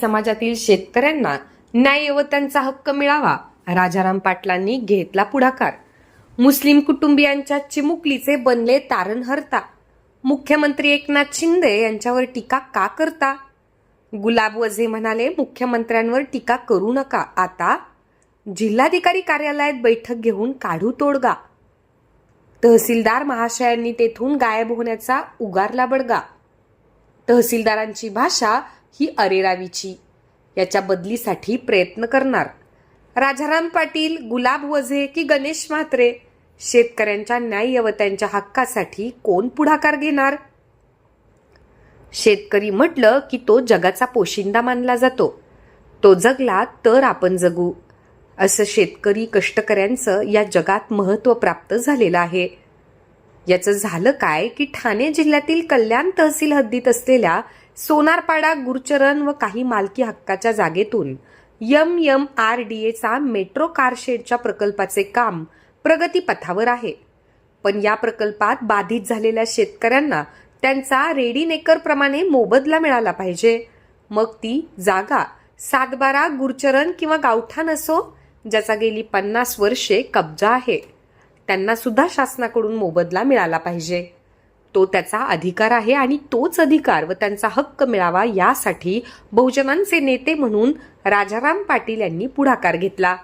समाजातील शेतकऱ्यांना न्याय व त्यांचा हक्क मिळावा राजाराम पाटलांनी घेतला पुढाकार. मुस्लिम कुटुंबियांच्या चिमुकलीचे बनले तारणहर्ता मुख्यमंत्री एकनाथ शिंदे यांच्यावर टीका का करता? गुलाब वझे म्हणाले मुख्यमंत्र्यांवर टीका करू नका. आता जिल्हाधिकारी कार्यालयात बैठक घेऊन काढू तोडगा. तहसीलदार महाशयांनी तेथून गायब होण्याचा उगारला बडगा. तहसीलदारांची भाषा ही अरेरावीची. याच्या बदलीसाठी प्रयत्न करणार. राजाराम पाटील गुलाब वझे की गणेश म्हात्रे? शेतकऱ्यांच्या न्याय्य व त्यांच्या हक्कासाठी कोण पुढाकार घेणार? शेतकरी म्हटलं की तो जगाचा पोशिंदा मानला जातो. तो जगला तर आपण जगू. असं शेतकरी कष्टकऱ्यांचं या जगात महत्त्व प्राप्त झालेलं आहे. याचं झालं काय की ठाणे जिल्ह्यातील कल्याण तहसील हद्दीत असलेल्या सोनारपाडा गुरचरण व काही मालकी हक्काच्या जागेतून यम यम आर डी एचा मेट्रो कारशेडच्या प्रकल्पाचे काम प्रगतीपथावर आहे. पण या प्रकल्पात बाधित झालेल्या शेतकऱ्यांना त्यांचा रेडीनेकरप्रमाणे मोबदला मिळाला पाहिजे. मग ती जागा सातबारा गुरचरण किंवा गावठाण असो ज्याचा गेली पन्नास वर्षे कब्जा आहे. त्यांना सुद्धा शासनाकडून मोबदला मिळाला पाहिजे. तो त्याचा अधिकार आहे आणि तोच अधिकार व त्यांचा हक्क मिळावा यासाठी बहुजनांचे नेते म्हणून राजाराम पाटील यांनी पुढाकार घेतला.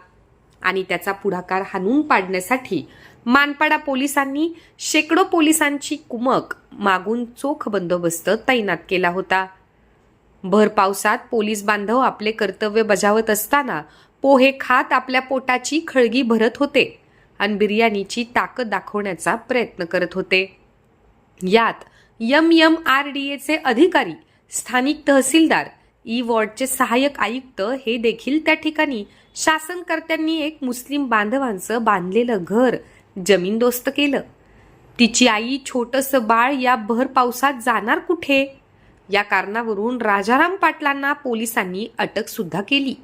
आणि त्याचा पुढाकार हाणून पाडण्यासाठी मानपाडा पोलिसांनी शेकडो पोलिसांची कुमक मागून चोख बंदोबस्त तैनात केला होता. भर पावसात पोलीस बांधव आपले कर्तव्य बजावत असताना पोहे खात आपल्या पोटाची खळगी भरत होते आणि बिर्याणीची ताकद दाखवण्याचा प्रयत्न करत होते. यात यम यम आर डी एचे अधिकारी स्थानिक तहसीलदार ई वॉर्डचे सहाय्यक आयुक्त हे देखील त्या ठिकाणी शासनकर्त्यांनी एक मुस्लिम बांधवांचं बांधलेलं घर जमीनदोस्त केलं. तिची आई छोटंसं बाळ या भर पावसात जाणार कुठे? या कारणावरून राजाराम पाटलांना पोलिसांनी अटक सुद्धा केली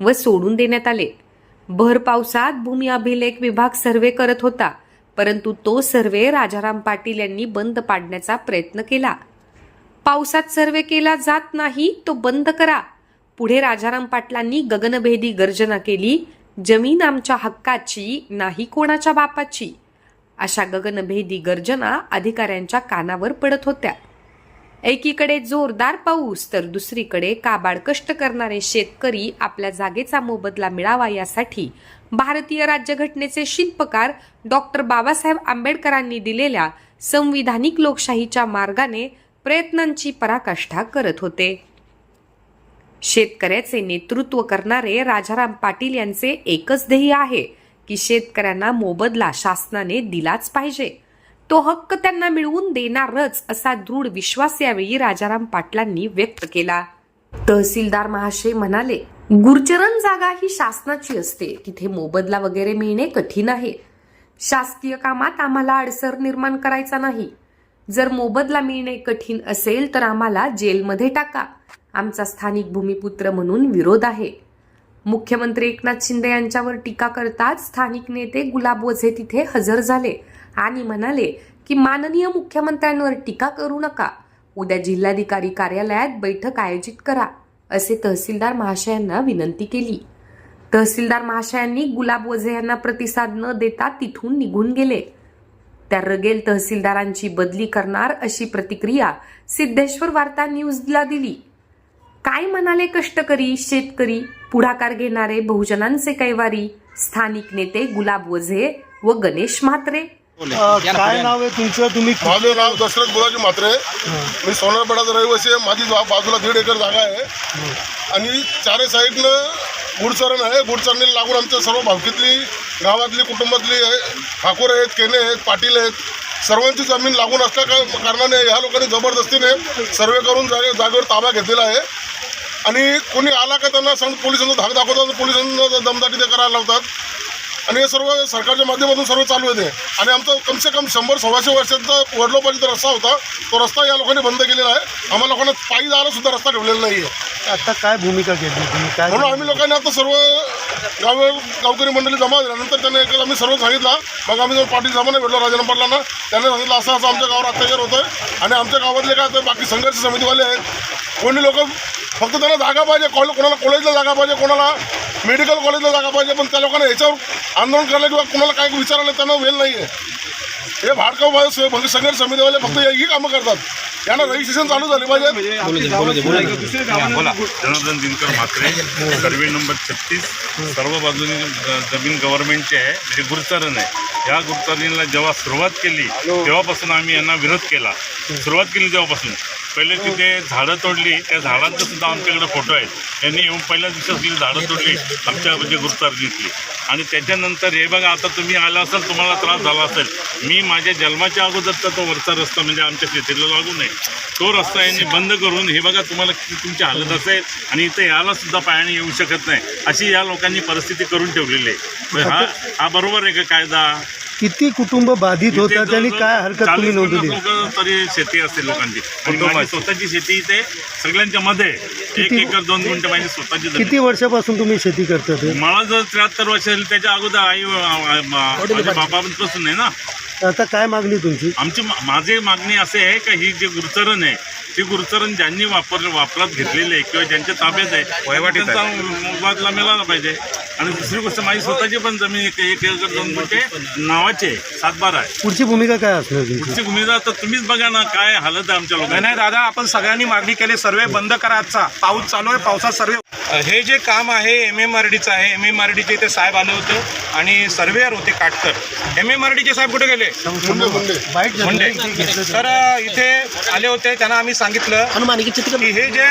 व सोडून देण्यात आले. भर पावसात भूमी अभिलेख विभाग सर्वे करत होता. परंतु तो सर्वे राजाराम पाटील यांनी बंद पाडण्याचा प्रयत्न केला. पावसात सर्वे केला जात नाही तो बंद करा. पुढे राजाराम पाटलांनी गगनभेदी गर्जना केली जमीन आमच्या हक्काची नाही कोणाच्या बापाची. अशा गगनभेदी गर्जना अधिकाऱ्यांच्या कानावर पडत होत्या. एकीकडे जोरदार पाऊस तर दुसरीकडे काबाड कष्ट करणारे शेतकरी आपल्या जागेचा मोबदला मिळावा यासाठी भारतीय राज्यघटनेचे शिल्पकार डॉक्टर बाबासाहेब आंबेडकरांनी दिलेल्या संविधानिक लोकशाहीच्या मार्गाने प्रयत्नांची पराकाष्ठा करत होते. शेतकऱ्याचे नेतृत्व करणारे राजाराम पाटील यांचे एकच ध्येय आहे की शेतकऱ्यांना मोबदला शासनाने दिलाच पाहिजे. तो हक्क त्यांना मिळवून देणारच असा दृढ विश्वास यावेळी राजाराम पाटलांनी व्यक्त केला. तहसीलदार महाशय म्हणाले गुरचरण जागा ही शासनाची असते. तिथे मोबदला वगैरे मिळणे कठीण आहे. शासकीय कामात आम्हाला अडसर निर्माण करायचा नाही. जर मोबदला मिळणे कठीण असेल तर आम्हाला जेलमध्ये टाका. आमचा स्थानिक भूमिपुत्र म्हणून विरोध आहे. मुख्यमंत्री एकनाथ शिंदे यांच्यावर टीका करताच स्थानिक नेते गुलाब वझे तिथे हजर झाले आणि म्हणाले की माननीय मुख्यमंत्र्यांवर टीका करू नका. उद्या जिल्हाधिकारी कार्यालयात बैठक आयोजित करा. असे तहसीलदार महाशयांना विनंती केली. तहसीलदार महाशयांनी गुलाब वझे यांना प्रतिसाद न देता तिथून निघून गेले. त्या रगेल तहसीलदारांची बदली करणार अशी प्रतिक्रिया सिद्धेश्वर वार्ता न्यूजला दिली. काय म्हणाले कष्टकरी शेतकरी पुढाकार घेणारे बहुजनांचे कैवारी स्थानिक नेते गुलाब वझे व गणेश म्हात्रे? काय नाव आहे तुमचं? तुम्ही माझं नाव दशरथ बुराजी म्हात्रे. मी सोनारपाडाचा रहिवासी आहे. माझी बाजूला दीड एकर जागा आहे. आणि चारे साईडनं गुडचरण आहे. गुडचरणीला लागून आमच्या सर्व भावकीतली गावातली कुटुंबातली आहे ठाकूर आहेत केने आहेत पाटील आहेत सर्वांची जमीन लागून असल्या का- कारणाने ह्या लोकांनी जबरदस्तीने सर्वे करून जागे जागेवर ताबा घेतलेला आहे. आणि कोणी आला का त्यांना सांग पोलिसांना धाक दाखवतात पोलिसांना दमदाटी ते करायला लावतात. आणि हे सर्व सरकारच्या माध्यमातून सर्व चालू येते आणि आमचा कमसे कम शंभर सव्वाशे वर्षाचा वडलोपार्जित रस्ता होता तो रस्ता या लोकांनी बंद केलेला आहे. आम्हाला लोकांना पायी जायला सुद्धा रस्ता ठेवलेला नाही आहे आता काय भूमिका घेतली तुम्ही? काय म्हणून आम्ही लोकांनी आता सर्व गाव गावकरी मंडळी जमा झाल्यानंतर त्यांना एक आम्ही सर्व सांगितलं. मग आम्ही जर पाटील सामान्य भेटलो राजाराम पाटलांना त्यांनी सांगितलं असं असं आमच्या गावावर अत्याचार होतोय. आणि आमच्या गावातले काय तर बाकी संघर्ष समितीवाले आहेत. कोणी लोक फक्त त्यांना जागा पाहिजे. कॉलेज कोणाला कॉलेजला जागा पाहिजे कोणाला मेडिकल कॉलेजला जागा पाहिजे पण त्या लोकांना याच्यावर आंदोलन करायला किंवा कुणाला काय विचारायला त्यांना वेळ नाही आहे हे भाडकाव म्हणजे संघर्ष समितीवाले फक्त ही कामं करतात. यांना रजिस्ट्रेशन चालू झाले पाहिजे. जनार्दन दिनकर म्हात्रे सर्वे नंबर छत्तीस सर्व बाजूनी जमीन गव्हर्नमेंटची आहे. म्हणजे गुरुचरण आहे. या गुरुचरणीला जेव्हा सुरुवात केली तेव्हापासून आम्ही यांना विरोध केला. सुरुवात केली तेव्हापासून. पहिले तिथे झाडं तोडली. त्या झाडांचा सुद्धा आमच्याकडे फोटो आहेत. यांनी येऊन पहिल्या दिवसाच ती झाडं तोडली आमच्या म्हणजे गुरुचरणीतली आणि त्याच्यानंतर हे बघा आता तुम्ही आला असाल तुम्हाला त्रास झाला असेल. मी माझ्या जन्माच्या अगोदरचा तो वरचा रस्ता म्हणजे आमच्या शेतीला लागू नये. तो रस्ता यांनी बंद करून हे बघा तुम्हाला किती तुमची हालत असेल आणि इथं याला सुद्धा पायाने येऊ शकत नाही. अशी या लोकांनी परिस्थिती करून ठेवलेली आहे. हा हा बरोबर आहे का कायदा? किती कुटुंब बाधित होतात आणि काय हरकत तुम्ही नोंदवली? लोक तरी शेती असते लोकांची. स्वतःची शेती इथे सगळ्यांच्या मध्ये एक एकर दोन गुंठे माझी स्वतःची किती वर्षापासून तुम्ही शेती करता ते? मला जर त्र्याहत्तर वर्ष त्याच्या अगोदर आई माझ्या बाबापासून आहे ना. आता काय मागणी तुमची? आमची मा- माझी मागणी असे आहे का ही जी गुरुचरण आहे ती गुरुचरण ज्यांनी वापर वापरात घेतलेली आहे किंवा ज्यांच्या ताब्यात आहे त्यांचा मोबदला मिळाला पाहिजे. आणि दुसरी गोष्ट माझी स्वतःची पण जमीन एक एक एकर दोन गुंठे नावाचे सातबारा आहे. पुढची भूमिका काय असणार तुमची? पुढची भूमिका तर तुम्हीच बघा ना काय हालत आहे आमच्या नाही लोकांना नाही दादा आपण सगळ्यांनी मागणी केली सर्वे बंद करा आजचा. पाऊस चालू आहे पावसात सर्वे हे जे काम आहे एम एम आर डीचं आहे. एम एम आर डीचे इथे साहेब आले होते आणि सर्वेअर होते काटकर. एम एम आर डीचे साहेब कुठे गेले? मुंडे मुंडे. वाईट झालं. तर. अ, इथे आले होते त्यांना आम्ही सांगितलं की हे जे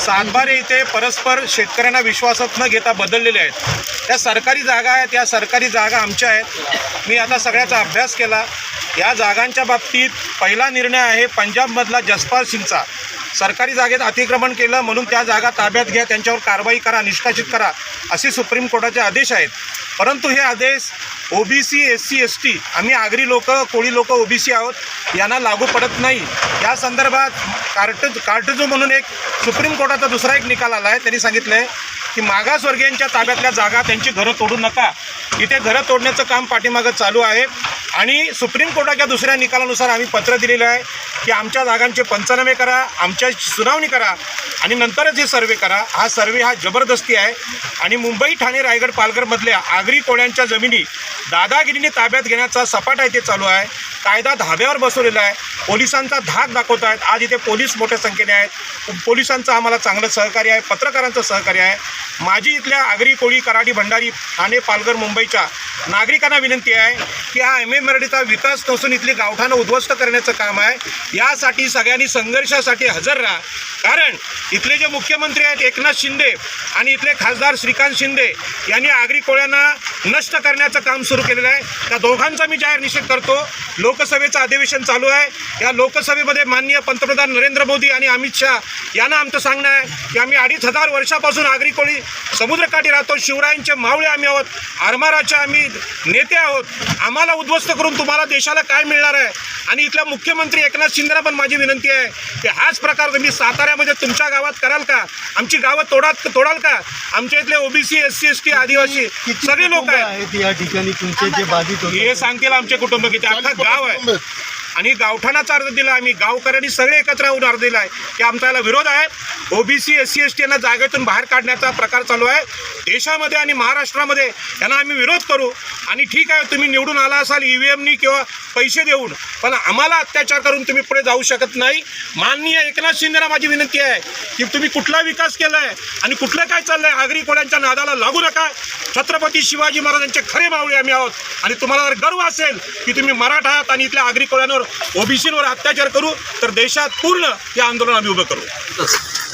सातबारे इथे परस्पर शेतकऱ्यांना विश्वासात न घेता बदललेले आहेत त्या सरकारी जागा आहेत या सरकारी जागा आमच्या आहेत. मी आता सगळ्याचा अभ्यास केला. या जागांच्या बाबतीत पहिला निर्णय आहे पंजाबमधला जसपाल सिंगचा. सरकारी जागेत अतिक्रमण केलं म्हणून त्या जागा ताब्यात घ्या त्यांच्यावर कारवाई करा निष्कासित करा असे सुप्रीम कोर्टाचे आदेश आहेत. परंतु हे आदेश OBC S C S T आम्ही आगरी लोक कोळी लोक ओबीसी आहोत यांना लागू पडत नाही. या संदर्भात कार्ट कार्टजो म्हणून एक सुप्रीम कोर्टाचा दुसरा एक निकाल आला आहे त्यांनी सांगितलं आहे की मागासवर्गीयांच्या ताब्यातल्या जागा त्यांची घरं तोडू नका. इथे घरं तोडण्याचं काम पाठीमागं चालू आहे. आणि सुप्रीम कोर्टाच्या दुसऱ्या निकालानुसार आम्ही पत्र दिलेलं आहे की आमच्या जागांचे पंचनामे करा आमच्या सुनावणी करा आणि नंतरच हे सर्वे करा. हा सर्वे हा जबरदस्ती आहे. आणि मुंबई ठाणे रायगड पालघरमधल्या आगरी कोळ्यांच्या जमिनी दादागिरीने ताब्यात घेण्याचा सपाटा इथे चालू आहे. कायदा धाब्यावर बसवलेला आहे. पोलिसांचा धाक दाखवत आहेत. आज इथे पोलीस मोठ्या संख्येने आहेत. पोलिसांचं आम्हाला चांगलं सहकार्य आहे. पत्रकारांचं सहकार्य आहे. माझी इथल्या आगरी कोळी कराडी भंडारी ठाणे पालघर मुंबईच्या नागरिकांना विनंती आहे की हा एम एम विकास नसून इथली गावठाणं उद्ध्वस्त करण्याचं काम आहे. यासाठी सगळ्यांनी संघर्षासाठी हजर राहा. कारण इथले जे मुख्यमंत्री आहेत एकनाथ शिंदे आणि इथले खासदार श्रीकांत शिंदे यांनी आगरी कोळ्यांना नष्ट करण्याचं काम सुरू केलेलं आहे. त्या दोघांचा मी जाहीर निषेध करतो. लोकसभेचं अधिवेशन चालू आहे. या लोकसभेमध्ये माननीय पंतप्रधान नरेंद्र मोदी आणि अमित शहा यांना आमचं सांगणं आहे की आम्ही अडीच हजार वर्षापासून आगरी कोळी समुद्रकाठी राहतो शिवरायांचे मावळे आम्ही आहोत आरमाराचे आम्ही नेते आहोत. आम्हाला उद्ध्वस्त करून तुम्हाला देशाला काय मिळणार आहे? आणि इथल्या मुख्यमंत्री एकनाथ शिंदेना पण माझी विनंती आहे की हाच प्रकार तुम्ही साताऱ्यामध्ये तुमच्या गावात कराल का? आमची गावं तोडात तोडाल का? आमच्या इथले OBC S C S T Adivasi सगळे लोक आहेत. या ठिकाणी तुमचे जे बाधित हे सांगतील आमचे कुटुंब किती अख्खा गाव आहे. आणि गावठाणाचा अर्ज दिला आम्ही. गावकऱ्यांनी सगळे एकत्र येऊन अर्ज दिला आहे. की आमचा याला विरोध आहे. OBC S C S T यांना जागेतून बाहेर काढण्याचा प्रकार चालू आहे. देशामध्ये आणि महाराष्ट्रामध्ये यांना आम्ही विरोध करू. आणि ठीक आहे तुम्ही निवडून आला असाल ई व्ही एमनी किंवा पैसे देऊन पण आम्हाला अत्याचार करून तुम्ही पुढे जाऊ शकत नाही. माननीय एकनाथ शिंदेना माझी विनंती आहे की तुम्ही कुठला विकास केला आहे आणि कुठलं काय चाललं आहे आगरी कोळ्यांच्या नादाला लागू नका. छत्रपती शिवाजी महाराजांचे खरे मावळे आम्ही आहोत. आणि तुम्हाला जर गर्व असेल की तुम्ही मराठा आहात आणि इथल्या आगरी कोळ्यांवर ओबीसीवर अत्याचार करू तर देशात पूर्ण हे आंदोलन आम्ही उभं करू.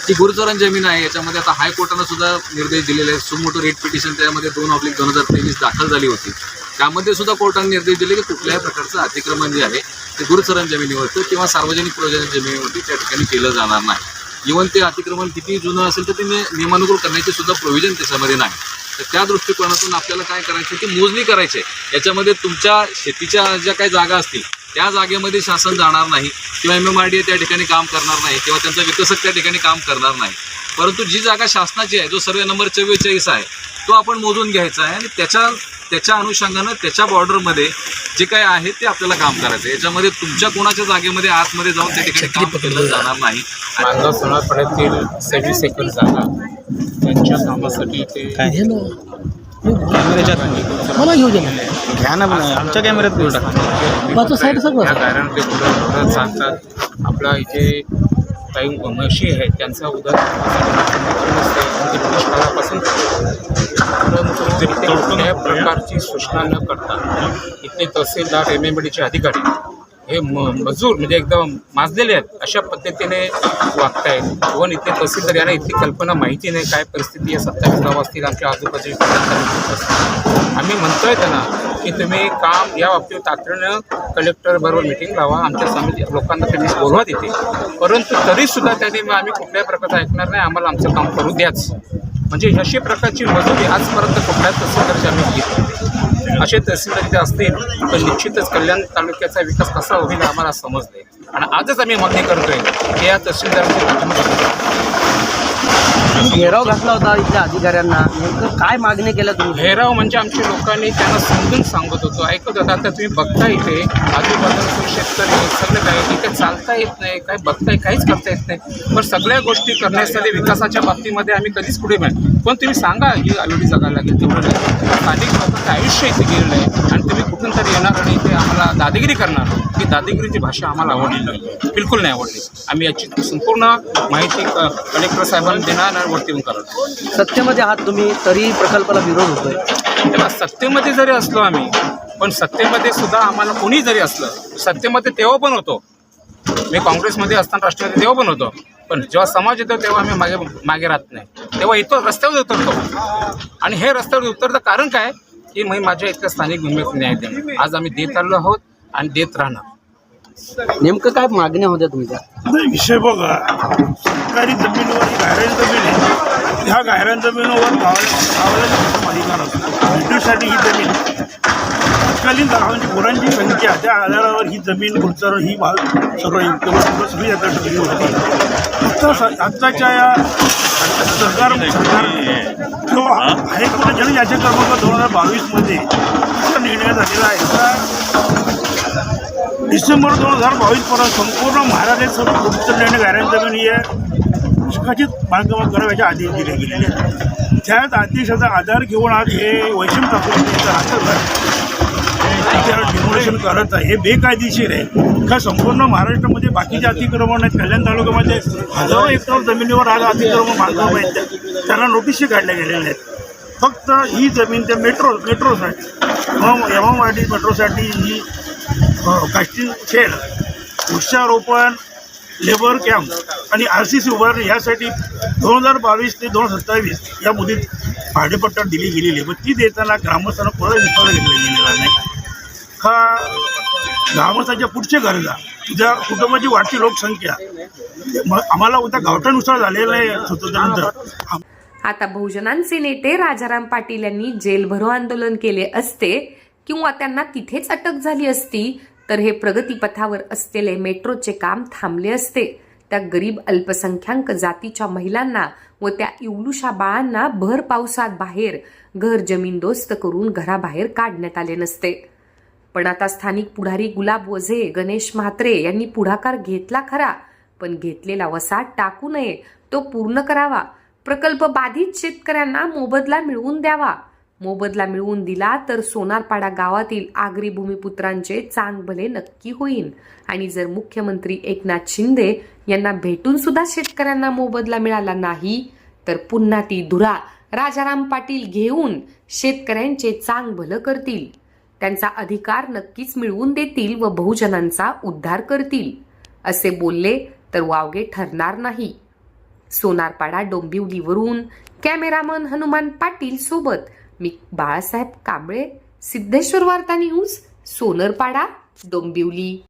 ती गुरुचरण जमीन आहे याच्यामध्ये आता हायकोर्टानं सुद्धा निर्देश दिलेले आहेत. सुमोटो रेट पिटिशन त्यामध्ये दोन ऑब्लिक दोन हजार तेवीस दाखल झाली होती. त्यामध्ये सुद्धा कोर्टाने निर्देश दिले की कुठल्याही प्रकारचं अतिक्रमण जे आहे ते गुरुचरण जमिनीवरती किंवा सार्वजनिक प्रयोजन जमिनीवरती त्या ठिकाणी केलं जाणार नाही. इव्हन ते अतिक्रमण किती जुनं असेल तर ते नियमानुकूल करण्याचे सुद्धा प्रोव्हिजन त्याच्यामध्ये नाही. तर त्या दृष्टिकोनातून आपल्याला काय करायचं ती मोजणी करायची आहे. याच्यामध्ये तुमच्या शेतीच्या ज्या काही जागा असतील त्या जागेमध्ये शासन जाणार नाही किंवा एम एम आर डी त्या ठिकाणी काम करणार नाही किंवा त्यांचा विकसक त्या ठिकाणी काम करणार नाही. परंतु जी जागा शासनाची आहे जो सर्वे नंबर चव्वेचाळीस आहे तो आपण मोजून घ्यायचा आहे आणि त्याच्या त्याच्या अनुषंगानं त्याच्या बॉर्डरमध्ये जे काय आहे ते आपल्याला काम करायचं आहे. याच्यामध्ये तुमच्या कोणाच्या जागेमध्ये आतमध्ये जाऊन त्या ठिकाणी काम केलं जाणार. नाही. मानगाव सोनारपाड्यातील सव्वीस एकर जागा. त्यांच्या कामासाठी ते मला घेऊ दे घ्या ना आमच्या कॅमेऱ्यात घेऊ या गायरान ते पुढं चालतात आपला इथे काही म्हशी आहेत त्यांचा परंतु ते कुठल्याही प्रकारची सूचना न करता इथले तहसीलदार एम एम डीचे अधिकारी हे म मजूर म्हणजे एकदम माजलेले आहेत अशा पद्धतीने वागतायत इव्हन इथले तहसीलदार यांना इतकी कल्पना माहिती नाही काय परिस्थिती आहे सत्तावीस गाव असतील आमच्या आजूबाजूच्या आम्ही म्हणतो आम्ही म्हणतोय त्यांना की तुम्ही काम या बाबतीत तातडीनं कलेक्टर बरोबर मिटिंग लावा आमच्या समिती लोकांना तुम्ही बोलवा देते परंतु तरीसुद्धा त्यांनी मग आम्ही कुठल्याही प्रकारचं ऐकणार नाही आम्हाला आमचं काम करू द्याच. म्हणजे अशी प्रकारची मजुरी आजपर्यंत कुठल्याच तहसीलदारची आम्ही घेतली असे तहसीलदार तिथे असतील तर निश्चितच कल्याण तालुक्याचा विकास कसा होईल आम्हाला समजले. आणि आजच आम्ही मागणी करतोय की या तहसीलदारांची घेराव घातला होता इथल्या अधिकाऱ्यांना. नेमकं काय मागणी केल्या तुम्ही? घेराव म्हणजे आमच्या लोकांनी त्यांना समजून सांगत होतो. ऐकत होता आता तुम्ही बघता इथे आजूबाजूला शेतकरी सगळं काय इथे चालता येत नाही काय बघताय काहीच करता येत नाही. पण सगळ्या गोष्टी करण्यासाठी विकासाच्या बाबतीमध्ये आम्ही कधीच पुढे मिळणार पण तुम्ही सांगा ही आलोडी जगायला लागेल तेवढं स्थानिक लोकांचं आयुष्य इथे गेलेलं आहे आणि तुम्ही तरी येणार आणि इथे आम्हाला दादागिरी करणार. ही दादागिरीची भाषा आम्हाला आवडली नाही. बिलकुल नाही आवडली. आम्ही याची संपूर्ण माहिती कलेक्टर साहेबांना देणार आणि वरती येऊन करणार. सत्तेमध्ये आहात तुम्ही तरी प्रकल्पाला विरोध होतोय. तेव्हा सत्तेमध्ये जरी असलो आम्ही पण सत्तेमध्ये सुद्धा आम्हाला कोणी जरी असलं सत्तेमध्ये तेव्हा पण होतो. मी काँग्रेसमध्ये असताना राष्ट्रवादी तेव्हा पण होतो. पण जेव्हा समाज येतो तेव्हा आम्ही मागे मागे राहत नाही. तेव्हा येतो रस्त्यावर उतरतो. आणि हे रस्त्यावर उतरतं कारण काय? की मी माझ्या इथल्या स्थानिक भूमीत न्याय देणं आज आम्ही देत आलो आहोत आणि देत राहणार. नेमकं काय मागण्या होत्या तुमच्या? नाही विषय बघा. सरकारी जमिनीवर ही गायरान जमीन. आहे ह्या गायरान जमिनीवर गावाला गावाला अधिकार असतो. ब्रिटिशसाठी ही जमीन तत्कालीन गावांची गुरांची संख्या त्या आधारावर ही जमीन गुरचर ही भाग सगळं सगळं आता ठरली होती. स- आत्ताच्या या सरकार सरकार किंवा हायकोर्ट जन याच्या क्रमांक दोन हजार बावीसमध्ये असा निर्णय झालेला आहे. डिसेंबर दोन हजार बावीसपर्यंत संपूर्ण महाराष्ट्रात सर्व गुप्तचर आणि गायरान जमीन ही आहे. सुखाचित बांधकाम करावं आदेश दिले गेलेले आहेत. त्याच आदेशाचा आधार घेऊन आज हे वैष्णव ठाकूर यांचं त्याच्यावर डिमोलेशन करत आहे. हे बेकायदेशीर आहे. का संपूर्ण महाराष्ट्रामध्ये बाकीचे अतिक्रमण आहेत कल्याण तालुक्यामध्ये हजारो एकर जमिनीवर आज अतिक्रमण बांधकाम आहेत. त्यांना नोटीसही काढल्या गेलेल्या आहेत. फक्त ही जमीन त्या मेट्रो मेट्रोसाठी मग एम एम आर मेट्रोसाठी ही काष्टी खेळ वृक्षारोपण लेबर कॅम्प आणि आर सी सी उभारणी यासाठी दोन हजार बावीस ते दोन हजार सत्तावीस या मुदतीत भाडेपट्टा दिली गेलेली आहे. मग ती देताना ग्रामस्थांना परत विचार घेतला गेलेला नाही. हा ग्रामस्थांच्या पुढच्या गरजा ज्या कुटुंबाची वाढती लोकसंख्या. आम्हाला उद्या गावठानुसार झालेलं आहे स्वतंत्रानंतर आता बहुजनांचे नेते राजाराम पाटील यांनी जेलभरो आंदोलन केले असते किंवा त्यांना तिथेच अटक झाली असती तर हे प्रगतीपथावर असलेले मेट्रोचे काम थांबले असते. त्या गरीब अल्पसंख्याक जातीच्या महिलांना व त्या इवलुशा बाळांना भर पावसात बाहेर घर जमीनदोस्त करून घराबाहेर काढण्यात आले नसते. पण आता स्थानिक पुढारी गुलाब वझे गणेश म्हात्रे यांनी पुढाकार घेतला खरा पण घेतलेला वसा टाकू नये तो पूर्ण करावा. प्रकल्प बाधित शेतकऱ्यांना मोबदला मिळवून द्यावा. मोबदला मिळवून दिला तर सोनारपाडा गावातील आगरी भूमिपुत्रांचे चांग भले नक्की होईल आणि जर मुख्यमंत्री एकनाथ शिंदे यांना भेटून सुद्धा शेतकऱ्यांना मोबदला मिळाला नाही तर पुन्हा ती धुरा राजाराम पाटील घेऊन शेतकऱ्यांचे चांग भलं करतील. त्यांचा अधिकार नक्कीच मिळवून देतील व बहुजनांचा उद्धार करतील. असे बोलले तर वावगे ठरणार नाही. सोनारपाडा डोंबिवलीवरून कॅमेरामन हनुमान पाटील सोबत मी बाळासाहेब कांबळे सिद्धेश्वर वार्ता न्यूज सोनरपाडा डोंबिवली.